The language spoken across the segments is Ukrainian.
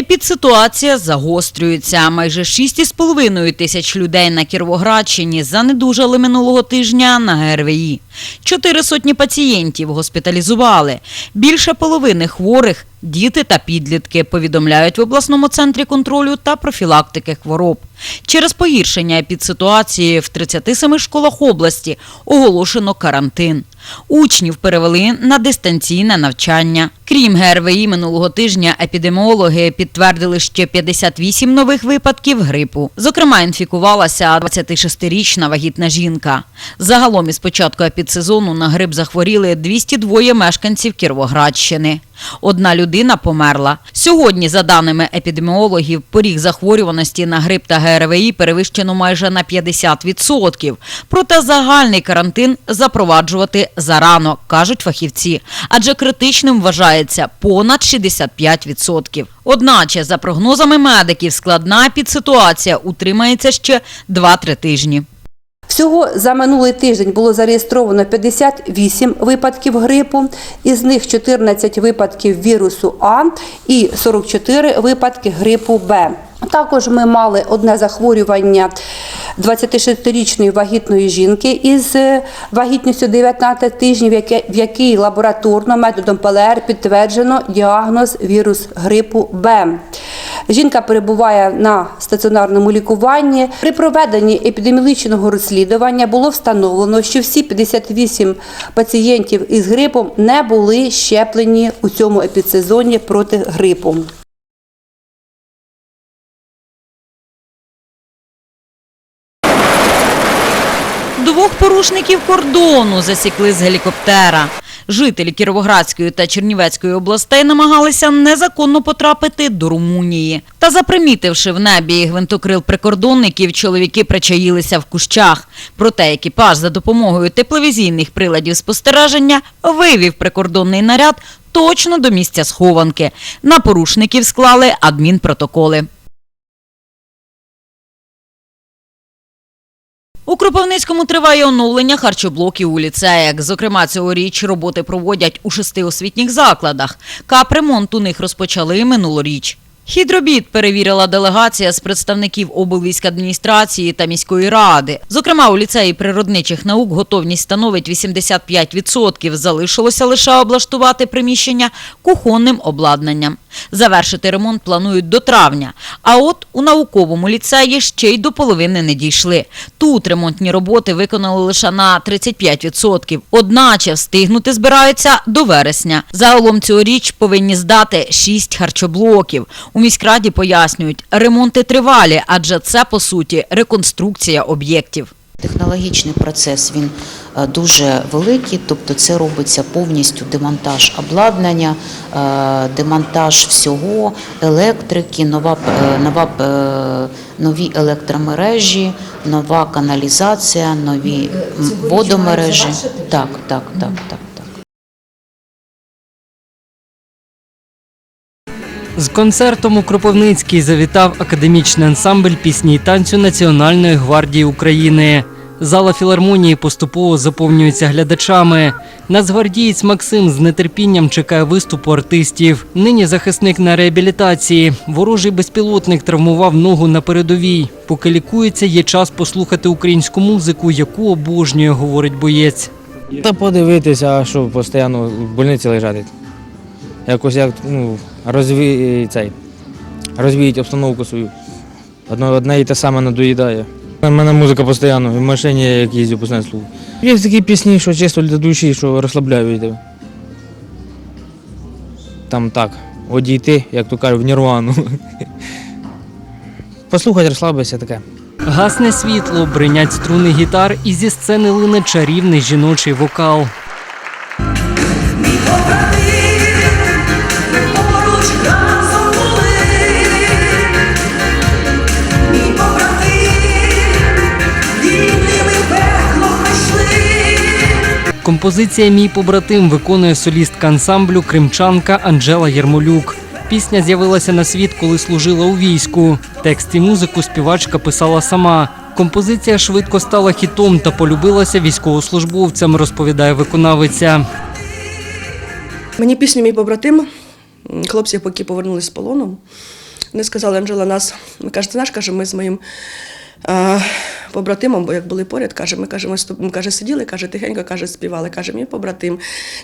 Епідситуація загострюється. Майже 6,5 тисяч людей на Кіровоградщині занедужали минулого тижня на ГРВІ. Чотири сотні пацієнтів госпіталізували. Більше половини хворих – діти та підлітки, повідомляють в обласному центрі контролю та профілактики хвороб. Через погіршення епідситуації в 37 школах області оголошено карантин. Учнів перевели на дистанційне навчання. Крім ГРВІ, минулого тижня епідеміологи підтвердили ще 58 нових випадків грипу. Зокрема, інфікувалася 26-річна вагітна жінка. Загалом із початку епідсезону на грип захворіли 202 мешканців Кіровоградщини. Одна людина померла. Сьогодні, за даними епідеміологів, поріг захворюваності на грип та ГРВІ перевищено майже на 50%. Проте загальний карантин запроваджувати зарано, кажуть фахівці, адже критичним вважається понад 65%. Одначе, за прогнозами медиків, складна епідситуація утримається ще 2-3 тижні. Всього за минулий тиждень було зареєстровано 58 випадків грипу, із них 14 випадків вірусу А і 44 випадки грипу Б. Також ми мали одне захворювання 26-річної вагітної жінки із вагітністю 19 тижнів, в якій лабораторно методом ПЛР підтверджено діагноз вірус грипу Б. Жінка перебуває на стаціонарному лікуванні. При проведенні епідеміологічного розслідування було встановлено, що всі 58 пацієнтів із грипом не були щеплені у цьому епідсезоні проти грипу. Двох порушників кордону засікли з гелікоптера. Жителі Кіровоградської та Чернівецької областей намагалися незаконно потрапити до Румунії. Та запримітивши в небі гвинтокрил прикордонників, чоловіки причаїлися в кущах. Проте екіпаж за допомогою тепловізійних приладів спостереження вивів прикордонний наряд точно до місця схованки. На порушників склали адмінпротоколи. У Кропивницькому триває оновлення харчоблоків у ліцеях. Зокрема, цьогоріч роботи проводять у шести освітніх закладах. Капремонт у них розпочали минулоріч. Хід робіт перевірила делегація з представників облвійськадміністрації та міської ради. Зокрема, у ліцеї природничих наук готовність становить 85%. Залишилося лише облаштувати приміщення кухонним обладнанням. Завершити ремонт планують до травня. А от у науковому ліцеї ще й до половини не дійшли. Тут ремонтні роботи виконали лише на 35%. Одначе встигнути збираються до вересня. Загалом цьогоріч повинні здати 6 харчоблоків. У міськраді пояснюють, ремонти тривалі, адже це по суті реконструкція об'єктів. Технологічний процес він е, дуже великий, тобто це робиться повністю демонтаж обладнання, е, демонтаж всього, електрики, нова, е, нова, нові електромережі, нова каналізація, нові водомережі. Так, так, так, так, З концертом у Кропивницький завітав академічний ансамбль пісні й танцю Національної гвардії України. Зала філармонії поступово заповнюється глядачами. Нацгвардієць Максим з нетерпінням чекає виступу артистів. Нині захисник на реабілітації. Ворожий безпілотник травмував ногу на передовій. Поки лікується, є час послухати українську музику, яку обожнює, говорить боєць. Та подивитися, що постійно в больниці лежати. Якось як ну, розві... цей, розвіять обстановку свою. Одне, одне і те саме надоїдає. У мене музика постійно, в машині як їздю постійно слухаю. Є такі пісні, що чисто для душі, що розслабляють тебе. Там так, одійти, як то кажуть, в нірвану. Послухати, розслабитися таке. Гасне світло, бринять струни гітар, і зі сцени лине чарівний жіночий вокал. Композиція Мій побратим виконує солістка ансамблю кримчанка Анжела Єрмолюк. Пісня з'явилася на світ, коли служила у війську. Текст і музику співачка писала сама. Композиція швидко стала хітом та полюбилася військовослужбовцям, розповідає виконавиця. Мені пісню мій побратим, хлопці, поки повернулись з полону. Вони сказали, Анжела, нас, ми каже, ти знаєш, каже, ми з моїм е, побратимом, бо як були поряд, каже, ми каже, ми, ми каже, сиділи, каже, тихенько, каже, співали, каже, мій побратим,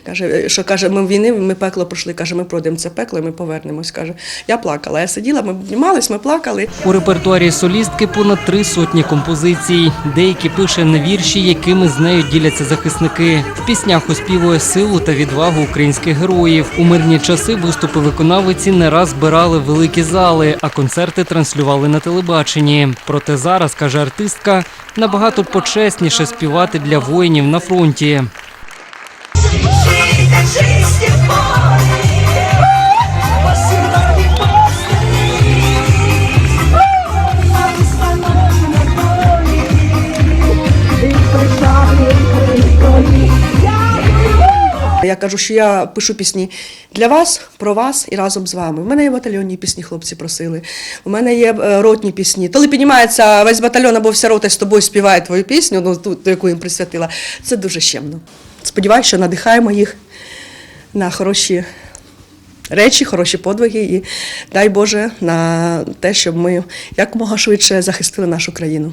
каже, що каже, ми війни, ми пекло пройшли, каже, ми пройдемо це пекло, ми повернемось. Каже, я плакала. Я сиділа, ми обнімались, ми плакали. У репертуарі солістки понад три сотні композицій. Деякі пише на вірші, якими з нею діляться захисники. В піснях оспівує силу та відвагу українських героїв. У мирні часи виступи виконавиці не раз збирали великі зали, а концерти транслювали на телебаченні. Проте зараз, каже артистка, набагато почесніше співати для воїнів на фронті. Кажу, що я пишу пісні для вас, про вас і разом з вами. У мене є батальйонні пісні, хлопці просили. У мене є е, ротні пісні. Коли піднімається весь батальйон або вся рота з тобою співає твою пісню, ну ту, яку їм присвятила, це дуже щемно. Сподіваюся, що надихаємо їх на хороші речі, хороші подвиги і дай Боже на те, щоб ми якомога швидше захистили нашу країну.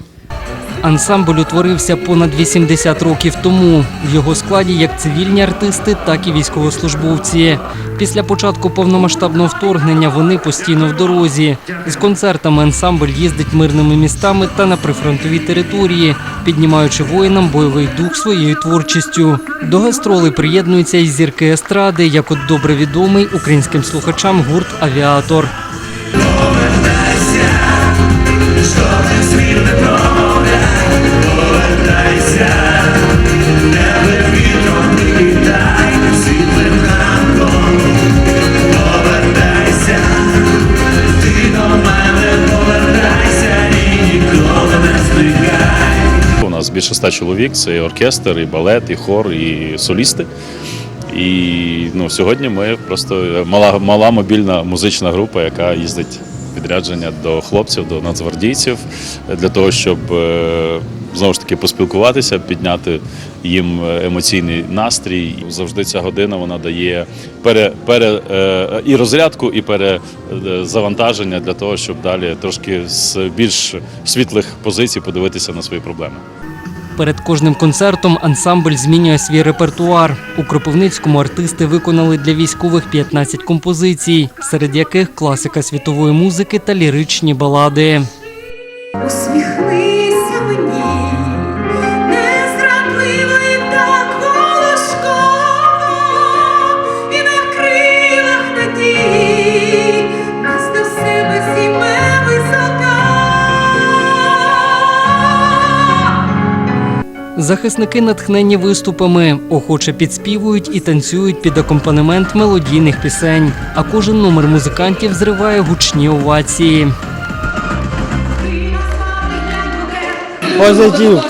Ансамбль утворився понад 80 років тому. В його складі як цивільні артисти, так і військовослужбовці. Після початку повномасштабного вторгнення вони постійно в дорозі. З концертами ансамбль їздить мирними містами та на прифронтові території, піднімаючи воїнам бойовий дух своєю творчістю. До гастролей приєднуються і зірки естради, як от добре відомий українським слухачам гурт Авіатор. 100 чоловік. Це і оркестр, і балет, і хор, і солісти. І ну, сьогодні ми просто мала мала мобільна музична група, яка їздить підрядження до хлопців, до нацгвардійців, для того, щоб знову ж таки поспілкуватися, підняти їм емоційний настрій. Завжди ця година вона дає пере, пере і розрядку, і перезавантаження для того, щоб далі трошки з більш світлих позицій подивитися на свої проблеми. Перед кожним концертом ансамбль змінює свій репертуар. У Кропивницькому артисти виконали для військових 15 композицій, серед яких класика світової музики та ліричні балади. Захисники натхнені виступами, охоче підспівують і танцюють під акомпанемент мелодійних пісень. А кожен номер музикантів зриває гучні овації. Позитив.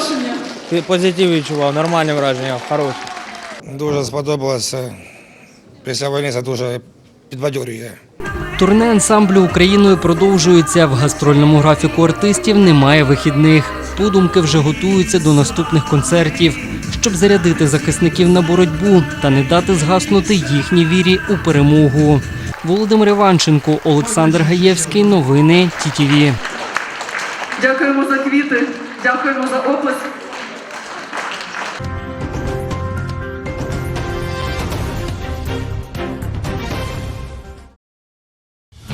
Ти Позитив відчував, нормальне враження, хороше. Дуже сподобалося. Після війни це дуже підбадьорює. Турне ансамблю Україною продовжується. В гастрольному графіку артистів немає вихідних. Подумки вже готуються до наступних концертів, щоб зарядити захисників на боротьбу та не дати згаснути їхній вірі у перемогу. Володимир Іванченко, Олександр Гаєвський. Новини ТІТІВІ. Дякуємо за квіти, дякуємо за оплески.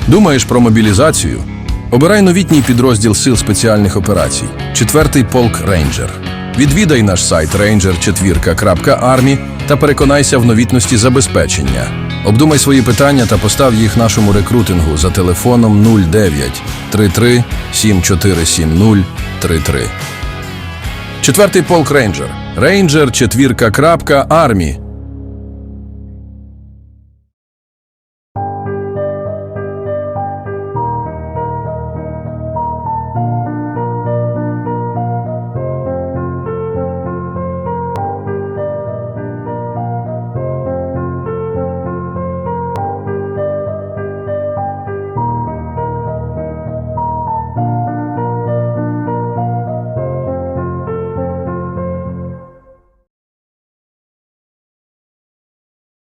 Думаєш про мобілізацію? Обирай новітній підрозділ Сил спеціальних операцій, четвертий полк Рейнджер. Відвідай наш сайт ranger4.army та переконайся в новітності забезпечення. Обдумай свої питання та постав їх нашому рекрутингу за телефоном 09 33 7470 33. Четвертий полк Рейнджер. Рейнджер четвірка крапка армі.